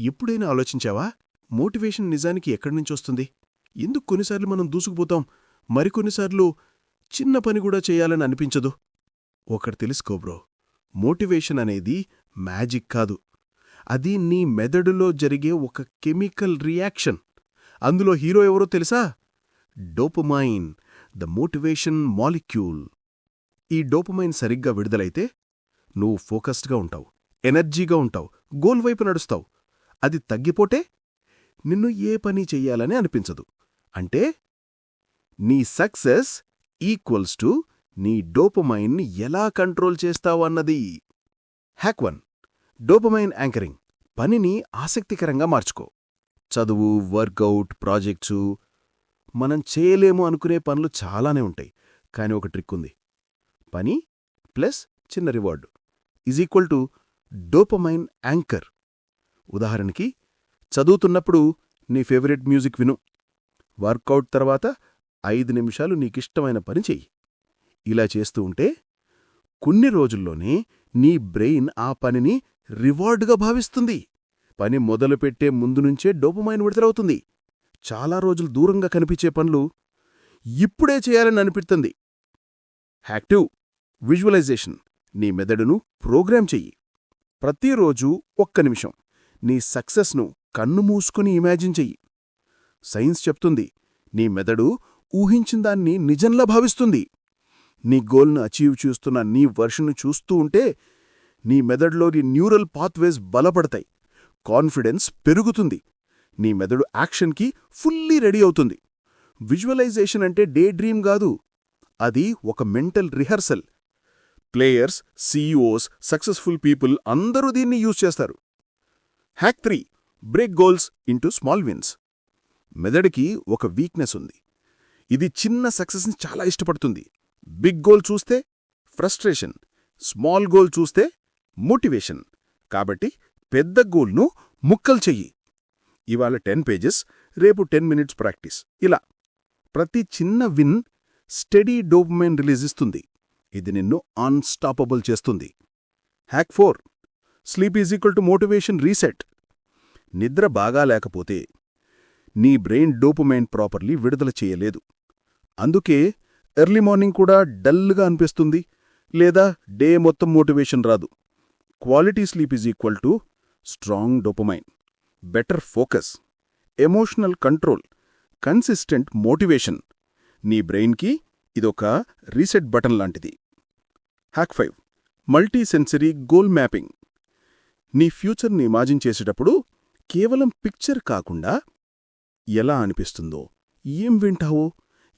ఎప్పుడైనా ఆలోచించావా? మోటివేషన్ నిజానికి ఎక్కడి నుంచొస్తుంది ఎందుకు కొన్నిసార్లు మనం దూసుకుపోతాం? మరికొన్నిసార్లు చిన్న పని కూడా చేయాలని అనిపించదు. ఒకటి తెలుసుకో బ్రో మోటివేషన్ అనేది మ్యాజిక్ కాదు. అది నీ మెదడులో జరిగే ఒక కెమికల్ రియాక్షన్. అందులో హీరో ఎవరో తెలుసా? Dopamine the motivation molecule. ఈ డోపమైన్ సరిగ్గా విడుదలైతే నువ్వు ఫోకస్డ్గా ఉంటావు ఎనర్జీగా ఉంటావు గోల్ వైపు నడుస్తావు. అది తగ్గిపోతే నిన్ను ఏ పని చెయ్యాలని అనిపించదు. అంటే నీ సక్సెస్ ఈక్వల్స్ టు నీ డోపమైన్ని ఎలా కంట్రోల్ చేస్తావు అన్నది. Hack one. Dopamine anchoring. పనిని ఆసక్తికరంగా మార్చుకో. చదువు వర్కౌట్ ప్రాజెక్ట్సు మనం చేయలేము అనుకునే పనులు చాలానే ఉంటాయి. కానీ ఒక ట్రిక్ ఉంది. పని ప్లస్ చిన్న reward. Is equal to dopamine anchor. ఉదాహరణకి చదువుతున్నప్పుడు నీ ఫేవరెట్ మ్యూజిక్ విను. వర్కౌట్ తర్వాత ఐదు నిమిషాలు నీకిష్టమైన పని చెయ్యి. ఇలా చేస్తూ ఉంటే కొన్ని రోజుల్లోనే నీ బ్రెయిన్ ఆ పనిని రివార్డుగా భావిస్తుంది. పని మొదలుపెట్టే ముందు నుంచే డోపమైన్ విడుదలవుతుంది. చాలా రోజులు దూరంగా కనిపించే పనులు ఇప్పుడే చేయాలని అనిపిస్తుంది. యాక్టివ్ విజువలైజేషన్ నీ మెదడును ప్రోగ్రామ్ చెయ్యి. ప్రతిరోజు ఒక్క నిమిషం. నీ సక్సెస్ను కన్ను మూసుకుని ఇమాజిన్ చెయ్యి. సైన్స్ చెప్తుంది నీ మెదడు ఊహించిందాన్ని నిజంలా భావిస్తుంది. నీ గోల్ను అచీవ్ చేస్తున్న నీ వర్షను చూస్తూ ఉంటే నీ మెదడులోని న్యూరల్ పాత్వేస్ బలపడతాయి. కాన్ఫిడెన్స్ పెరుగుతుంది. నీ మెదడు యాక్షన్కి ఫుల్లీ రెడీ అవుతుంది. విజువలైజేషన్ అంటే డే డ్రీమ్ కాదు అది ఒక mental rehearsal. Players CEOs successful people అందరూ దీన్ని యూజ్ చేస్తారు. Hack three break goals into small wins మెదడుకి ఒక వీక్నెస్ ఉంది. ఇది చిన్న సక్సెస్ని చాలా ఇష్టపడుతుంది. బిగ్ గోల్ చూస్తే ఫ్రస్ట్రేషన్ స్మాల్ గోల్ చూస్తే మోటివేషన్ కాబట్టి పెద్ద గోల్ను ముక్కలు చెయ్యి. ఇవాళ టెన్ పేజెస్ రేపు టెన్ మినిట్స్ ప్రాక్టీస్ ఇలా. ప్రతి చిన్న విన్ స్టడీ డోపమైన్ రిలీజ్ ఇస్తుంది. ఇది నిన్ను అన్స్టాపబుల్ చేస్తుంది. Hack four sleep is equal to motivation reset నిద్ర బాగా లేకపోతే నీ బ్రెయిన్ డోపమైన్ ప్రాపర్లీ విడుదల చేయలేదు. అందుకే ఎర్లీ మార్నింగ్ కూడా డల్గా అనిపిస్తుంది. లేదా డే మొత్తం మోటివేషన్ రాదు. Quality sleep is equal to strong dopamine better focus emotional control consistent motivation నీ బ్రెయిన్కి ఇదొక రీసెట్ బటన్ లాంటిది. Hack five multi sensory goal mapping నీ ఫ్యూచర్ని ఇమాజిన్ చేసేటప్పుడు కేవలం పిక్చర్ కాకుండా ఎలా అనిపిస్తుందో ఏం వింటావో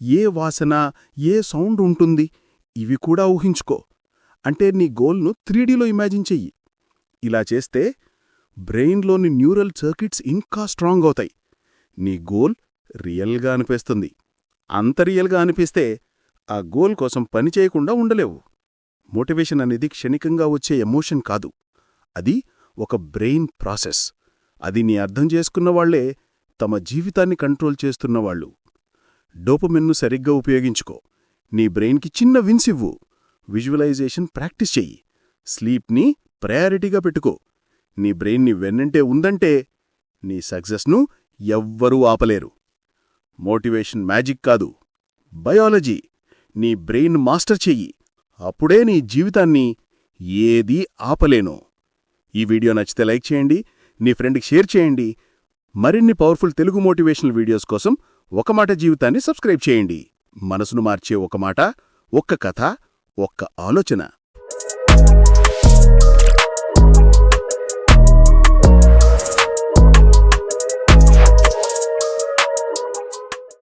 ఏ వాసన ఏ సౌండ్ ఉంటుంది ఇవి కూడా ఊహించుకో. అంటే నీ గోల్ను త్రీడీలో ఇమాజిన్ చెయ్యి. ఇలా చేస్తే బ్రెయిన్లోని న్యూరల్ సర్కిట్స్ ఇంకా స్ట్రాంగ్ అవుతాయి. నీ గోల్ రియల్గా అనిపిస్తుంది. అంత రియల్గా అనిపిస్తే ఆ గోల్ కోసం పని చేయకుండా ఉండలేవు. మోటివేషన్ అనేది క్షణికంగా వచ్చే ఎమోషన్ కాదు. అది ఒక బ్రెయిన్ ప్రాసెస్. అది నీ అర్థం చేసుకున్నవాళ్ళే తమ జీవితాన్ని కంట్రోల్ చేస్తున్నవాళ్ళు డోపమిన్ను సరిగ్గా ఉపయోగించుకో. నీ బ్రెయిన్కి చిన్న విన్స్ ఇవ్వు. విజువలైజేషన్ ప్రాక్టీస్ చెయ్యి. స్లీప్ని ప్రయారిటీగా పెట్టుకో. నీ బ్రెయిన్ని వెన్నంటే ఉందంటే నీ సక్సెస్ను ఎవ్వరూ ఆపలేరు. మోటివేషన్ మ్యాజిక్ కాదు. బయాలజీ. నీ బ్రెయిన్ మాస్టర్ చెయ్యి. అప్పుడే నీ జీవితాన్ని ఏదీ ఆపలేను. ఈ వీడియో నచ్చితే లైక్ చేయండి నీ ఫ్రెండ్కి షేర్ చేయండి. మరిన్ని పవర్ఫుల్ తెలుగు మోటివేషనల్ వీడియోస్ కోసం ఒక మాట జీవితాన్ని సబ్స్క్రైబ్ చేయండి. మనసును మార్చే ఒక మాట ఒక్క కథ ఒక్క ఆలోచన.